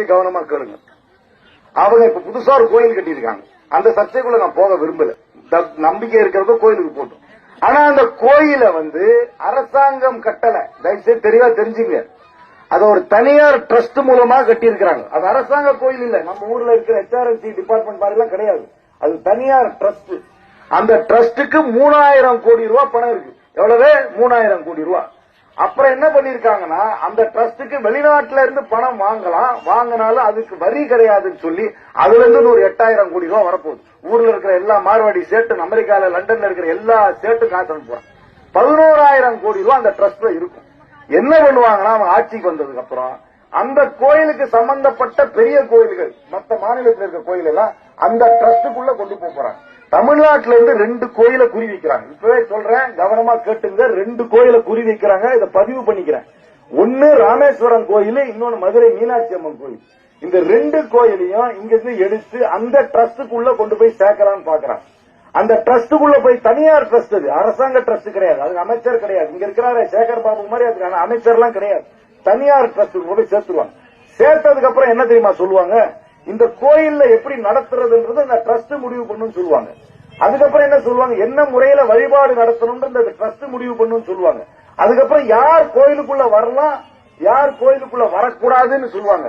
சர்ச்சை கவனமா கேளுங்க. அவங்க இப்ப புதுசா ஒரு கோயில் கட்டியிருக்காங்க. அந்த சர்ச்சைக்குள்ள நான் போக விரும்பல. நம்பிக்கை இருக்கிறத கோயிலுக்கு போட்டோம் ஆனா அந்த கோயில வந்து அரசாங்கம் கட்டல. தயவுசெய்து தெளிவா தெரிஞ்சுங்க. அது ஒரு தனியார் ட்ரஸ்ட் மூலமா கட்டியிருக்கிறாங்க. அது அரசாங்க கோயில் இல்ல. நம்ம ஊர்ல இருக்கிற எச்ஆர்என்சி டிபார்ட்மெண்ட் மாதிரி எல்லாம் கிடையாது. அது தனியார் ட்ரஸ்ட். அந்த ட்ரஸ்டுக்கு மூணாயிரம் கோடி ரூபாய் பணம் இருக்கு. எவ்வளவு? மூணாயிரம் கோடி ரூபாய் அப்புறம் என்ன பண்ணிருக்காங்கன்னா அந்த ட்ரஸ்டுக்கு வெளிநாட்டுல இருந்து பணம் வாங்கலாம். வாங்கினாலும் அதுக்கு வரி கிடையாதுன்னு சொல்லி அதுல இருந்து ஒரு எட்டாயிரம் கோடி ரூபாய் வரப்போகுது. ஊர்ல இருக்கிற எல்லா மார்வாடி சேட்டு அமெரிக்கால லண்டன்ல இருக்கிற எல்லா சேட்டும் காசு அனுப்புவாங்க பதினோராயிரம் கோடி ரூபாய் அந்த ட்ரஸ்ட்ல இருக்கும். என்ன பண்ணுவாங்கன்னா அவங்க ஆட்சிக்கு வந்ததுக்கு அப்புறம் அந்த கோயிலுக்கு சம்பந்தப்பட்ட பெரிய கோயில்கள் மற்ற மாநிலத்தில் இருக்க கோயில் எல்லாம் அந்த ட்ரஸ்டுக்குள்ள கொண்டு போறாங்க. தமிழ்நாட்டில இருந்து ரெண்டு கோயிலை குறி வைக்கிறாங்க. இப்பவே சொல்றேன் கவனமா கேட்டுங்க. ரெண்டு கோயிலை குறி வைக்கிறாங்க. இதை பதிவு பண்ணிக்கிறேன். ஒன்னு ராமேஸ்வரம் கோயில் இன்னொன்னு மதுரை மீனாட்சி அம்மன் கோயில். இந்த ரெண்டு கோயிலையும் இங்க இருந்து எடுத்து அந்த ட்ரஸ்டுக்குள்ள கொண்டு போய் சேர்க்கலான்னு பாக்குறாங்க அந்த ட்ரஸ்டுக்குள்ள போய் தனியார் ட்ரஸ்ட் அது. அரசாங்க ட்ரஸ்ட் கிடையாது. அது அமைச்சர் கிடையாது. இங்க இருக்கிறாரு சேகர் பாபு மாதிரி அதுக்கான அமைச்சர்லாம் கிடையாது. தனியார் ட்ரஸ்ட் போய் சேர்த்துருவாங்க. சேர்த்ததுக்கு அப்புறம் என்ன தெரியுமா சொல்லுவாங்க? இந்த கோயில்ல எப்படி நடத்துறதுன்றது அந்த ட்ரஸ்ட் முடிவு பண்ணுன்னு சொல்லுவாங்க. அதுக்கப்புறம் என்ன சொல்லுவாங்க? என்ன முறையில வழிபாடு நடத்தணும்ன்றது ட்ரஸ்ட் முடிவு பண்ணுன்னு சொல்லுவாங்க. அதுக்கப்புறம் யார் கோயிலுக்குள்ள வரலாம் யார் கோயிலுக்குள்ள வரக்கூடாதுன்னு சொல்லுவாங்க.